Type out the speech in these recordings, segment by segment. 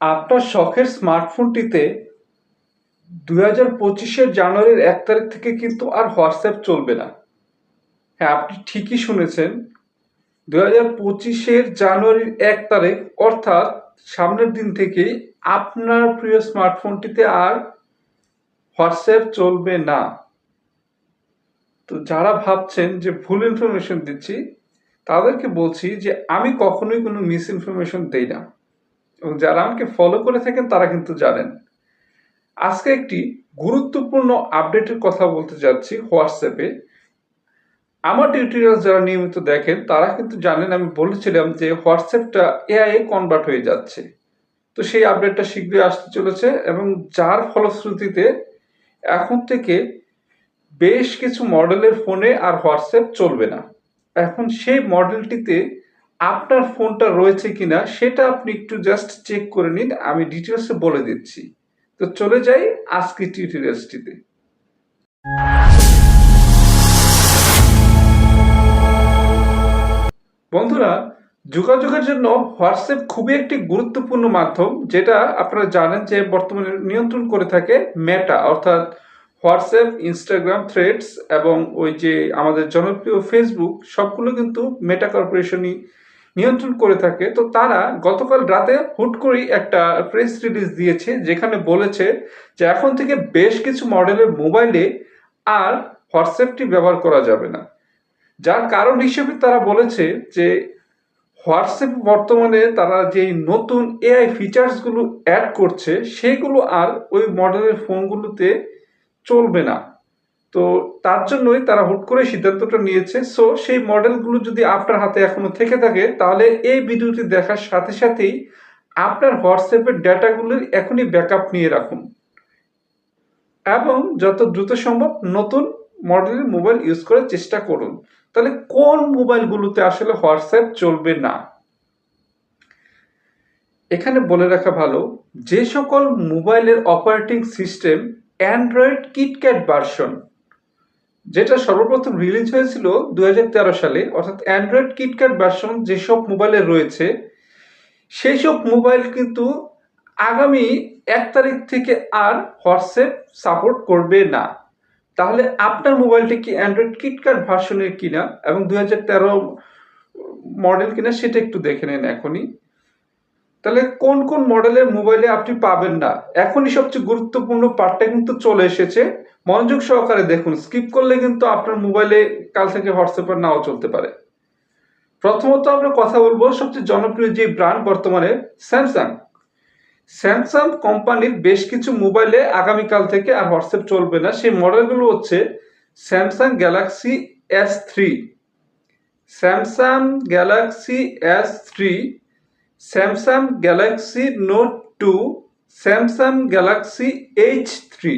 আপনার শখের স্মার্টফোনটিতে দুই হাজার পঁচিশের জানুয়ারির এক তারিখ থেকে কিন্তু আর হোয়াটসঅ্যাপ চলবে না। হ্যাঁ আপনি ঠিকই শুনেছেন, দুই হাজার পঁচিশের জানুয়ারির এক তারিখ, অর্থাৎ সামনের দিন থেকেই আপনার প্রিয় স্মার্টফোনটিতে আর হোয়াটসঅ্যাপ চলবে না। তো যারা ভাবছেন যে ভুল ইনফরমেশন দিচ্ছি, তাদেরকে বলছি যে আমি কখনোই কোনো মিস ইনফরমেশন দেই না। এবং যারা আমাকে ফলো করে থাকেন, তারা কিন্তু জানেন। আজকে একটি গুরুত্বপূর্ণ আপডেটের কথা বলতে যাচ্ছি হোয়াটসঅ্যাপে। আমার টিউটোরিয়াল যারা নিয়মিত দেখেন, তারা কিন্তু জানেন আমি বলেছিলাম যে হোয়াটসঅ্যাপটা এআই এ কনভার্ট হয়ে যাচ্ছে। তো সেই আপডেটটা শীঘ্রই আসতে চলেছে এবং যার ফলশ্রুতিতে এখন থেকে বেশ কিছু মডেলের ফোনে আর হোয়াটসঅ্যাপ চলবে না। এখন সেই মডেলটিতে আপনার ফোনটা রয়েছে কিনা সেটা আপনি একটু জাস্ট চেক করে নিন, আমি ডিটেলসে বলে দিচ্ছি। তো চলে যাই আজকে টিউটোরিয়ালসটিতে বন্ধুরা, যোগাযোগের জন্য হোয়াটসঅ্যাপ খুবই একটি গুরুত্বপূর্ণ মাধ্যম, যেটা আপনারা জানেন যে বর্তমানে নিয়ন্ত্রণ করে থাকে মেটা অর্থাৎ হোয়াটসঅ্যাপ ইনস্টাগ্রাম থ্রেডস এবং ওই যে আমাদের জনপ্রিয় ফেসবুক সবগুলো কিন্তু মেটা কর্পোরেশনই নিয়ন্ত্রণ করে থাকে, তো তারা গতকাল রাতে হুট করেই একটা প্রেস রিলিজ দিয়েছে, যেখানে বলেছে যে এখন থেকে বেশ কিছু মডেলের মোবাইলে আর হোয়াটসঅ্যাপটি ব্যবহার করা যাবে না। যার কারণ হিসেবে তারা বলেছে যে হোয়াটসঅ্যাপ বর্তমানে তারা যে নতুন এআই ফিচার্সগুলো অ্যাড করছে, সেগুলো আর ওই মডেলের ফোনগুলোতে চলবে না। তো তার জন্যই তারা হুট করে সিদ্ধান্তটা নিয়েছে। সো সেই মডেলগুলো যদি আপনার হাতে এখনও থেকে থাকে, তাহলে এই ভিডিওটি দেখার সাথে সাথেই আপনার হোয়াটসঅ্যাপের ডেটাগুলির এখনই ব্যাকআপ নিয়ে রাখুন। এবং যত দ্রুত সম্ভব নতুন মডেলের মোবাইল ইউজ করার চেষ্টা করুন। তাহলে কোন মোবাইলগুলোতে আসলে হোয়াটসঅ্যাপ চলবে না? এখানে বলে রাখা ভালো, যে সকল মোবাইলের operating system Android KitKat version যেটা সর্বপ্রথম রিলিজ হয়েছিল দুই হাজার তেরো সালে, অর্থাৎ অ্যান্ড্রয়েড কিটক্যাট ভার্সন যেসব মোবাইলে রয়েছে সেই সব মোবাইল কিন্তু আগামী এক তারিখ থেকে আর হোয়াটসঅ্যাপ সাপোর্ট করবে না। তাহলে আপনার মোবাইলটি কি অ্যান্ড্রয়েড কিটক্যাট ভার্সনের কিনা এবং দু হাজার তেরো মডেল কিনা, সেটা একটু দেখে নেন এখনই। তাহলে কোন কোন মডেলের মোবাইলে আপনি পাবেন না? এখনই সবচেয়ে গুরুত্বপূর্ণ পার্টটা কিন্তু চলে এসেছে। মনোযোগ সহকারে দেখুন স্কিপ করলে কিন্তু আপনার মোবাইলে কাল থেকে হোয়াটসঅ্যাপ নাও চলতে পারে। প্রথমত আমরা কথা বলব সবচেয়ে জনপ্রিয় যে ব্র্যান্ড বর্তমানে স্যামসাং স্যামসাং কোম্পানির বেশ কিছু মোবাইলে আগামীকাল থেকে আর হোয়াটসঅ্যাপ চলবে না। সেই মডেলগুলো হচ্ছে Samsung Galaxy S three Samsung Galaxy S three Samsung Galaxy Note two Samsung Galaxy H three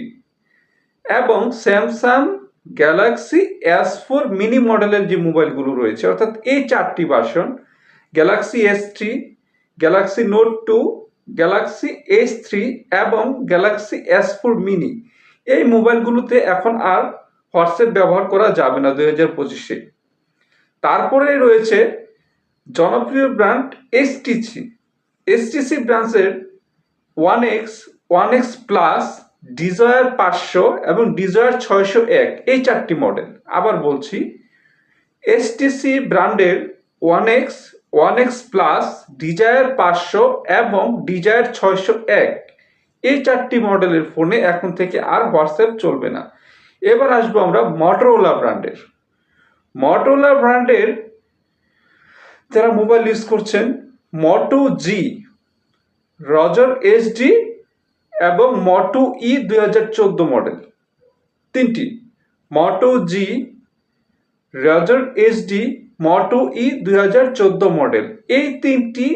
এবং Samsung Galaxy S four mini মডেলের যে মোবাইলগুলো রয়েছে, অর্থাৎ এই চারটি version Galaxy S three Galaxy Note two Galaxy H three এবং Galaxy S four mini এই মোবাইলগুলোতে এখন আর হোয়াটসঅ্যাপ ব্যবহার করা যাবে না দুই হাজার পঁচিশে। তারপরে রয়েছে জনপ্রিয় ব্র্যান্ড এসটিসি এসটিসি ব্র্যান্ডের one X one X plus Desire পাঁচশো এবং ডিজায়ার ছয়শো এক, এই চারটি মডেল আবার বলছি এসটিসি ব্র্যান্ডের one X one X plus Desire পাঁচশো এবং ডিজায়ার ছয়শো এক, এই চারটি মডেলের ফোনে এখন থেকে আর হোয়াটসঅ্যাপ চলবে না। এবার আসব আমরা মটোরোলা ব্র্যান্ডের মটোরোলা ব্র্যান্ডের যারা মোবাইল ইউজ করছেন মটো জি রজার এইচডি এবং মটো ই দুই হাজার চোদ্দ মডেল তিনটি। মটো জি রজার এইচডি মটো ই দুই হাজার চোদ্দ মডেল এই তিনটি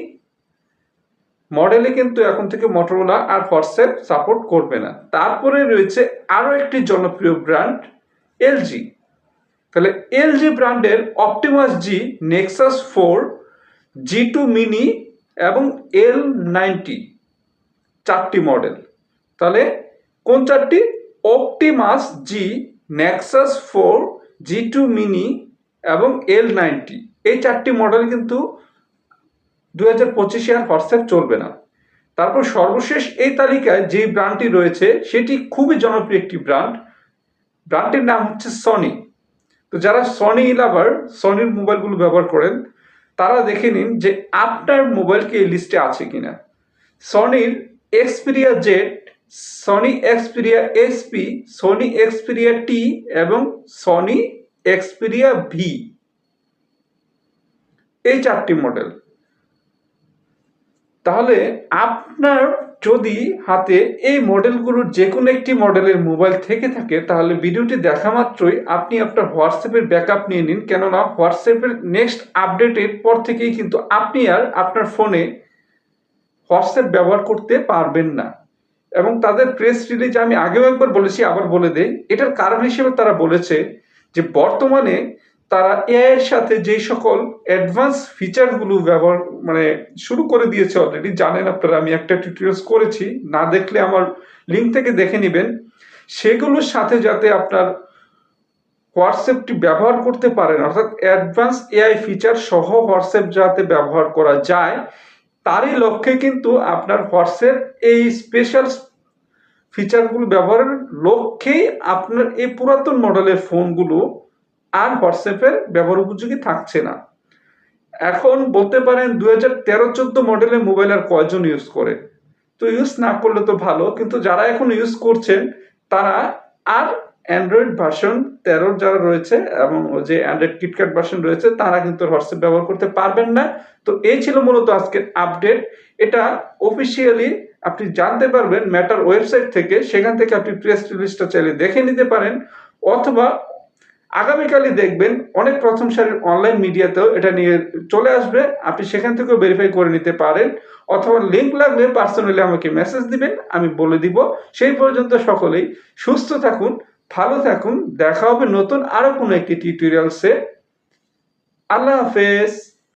মডেলে কিন্তু এখন থেকে মটোরোলা আর হোয়াটসঅ্যাপ সাপোর্ট করবে না। তারপরে রয়েছে আরও একটি জনপ্রিয় ব্র্যান্ড এলজি তাহলে এলজি ব্র্যান্ডের Optimus G, Nexus four, G two mini এবং এল নাইনটি, চারটি মডেল। তাহলে কোন চারটি? Optimus G, Nexus four, G two mini এবং এল নাইনটি। এই চারটি মডেল কিন্তু দু হাজার পঁচিশে আর হোয়াটসঅ্যাপ চলবে না। তারপর সর্বশেষ এই তালিকায় যে ব্র্যান্ডটি রয়েছে, সেটি খুবই জনপ্রিয় একটি ব্র্যান্ড। ব্র্যান্ডটির নাম হচ্ছে সনি তো যারা সনি লাভার সনির মোবাইলগুলো ব্যবহার করেন, তারা দেখে নিন যে আপনার মোবাইল কি এই লিস্টে আছে কিনা। সনির Xperia Z Sony Xperia SP Sony Xperia T এবং সনি এক্সপিরিয়া ভি এই চারটি মডেল তাহলে আপনার যদি হাতে এই মডেলগুলোর যে কোনো একটি মডেলের মোবাইল থেকে থাকে, তাহলে ভিডিওটি দেখা মাত্রই আপনি আপনার হোয়াটসঅ্যাপের ব্যাকআপ নিয়ে নিন। কেননা হোয়াটসঅ্যাপের নেক্সট আপডেটের পর থেকেই কিন্তু আপনি আর আপনার ফোনে হোয়াটসঅ্যাপ ব্যবহার করতে পারবেন না। এবং তাদের প্রেস রিলিজ আমি আগেও একবার বলেছি, আবার বলে দেই। এটার কারণ হিসেবে তারা বলেছে যে বর্তমানে তারা এআই এর সাথে যেই সকল অ্যাডভান্স ফিচারগুলো ব্যবহার মানে শুরু করে দিয়েছে অলরেডি জানেন আপনারা, আমি একটা টিউটোরিয়ালস করেছি, না দেখলে আমার লিঙ্ক থেকে দেখে নেবেন। সেগুলোর সাথে যাতে আপনার হোয়াটসঅ্যাপটি ব্যবহার করতে পারেন, অর্থাৎ অ্যাডভান্স এআই ফিচার সহ হোয়াটসঅ্যাপ যাতে ব্যবহার করা যায়, তারই লক্ষ্যে কিন্তু আপনার হোয়াটসঅ্যাপ এই স্পেশাল ফিচারগুলো ব্যবহারের লক্ষ্যেই আপনার এই পুরাতন মডেলের ফোনগুলো আর হোয়াটসঅ্যাপের ব্যবহার উপযোগী থাকছে না। এখন বলতে পারেন দু হাজার তেরো চোদ্দ মডেলের মোবাইল আর কয়জন ইউজ করে? তো ইউজ না করলে তো ভালো, কিন্তু যারা এখন ইউজ করছেন, তারা আর অ্যান্ড্রয়েড ভার্সন তেরোর যারা রয়েছে এবং যে অ্যান্ড্রয়েড কিটক্যাট ভার্সন রয়েছে, তারা কিন্তু হোয়াটসঅ্যাপ ব্যবহার করতে পারবেন না। তো এই ছিল মূলত আজকের আপডেট এটা অফিসিয়ালি আপনি জানতে পারবেন ম্যাটার ওয়েবসাইট থেকে, সেখান থেকে আপনি প্রেস রিলিজটা চাইলে দেখে নিতে পারেন, অথবা আগামীকালই দেখবেন অনেক প্রথম সারির অনলাইন মিডিয়াতেও এটা নিয়ে চলে আসবে। আপনি সেখান থেকেও ভেরিফাই করে নিতে পারেন অথবা লিঙ্ক লাগবে পার্সোনালি আমাকে মেসেজ দিবেন, আমি বলে দিব। সেই পর্যন্ত সকলেই সুস্থ থাকুন, ভালো থাকুন। দেখা হবে নতুন আরও কোনো একটি টিউটোরিয়ালসে আল্লাহ হাফেজ।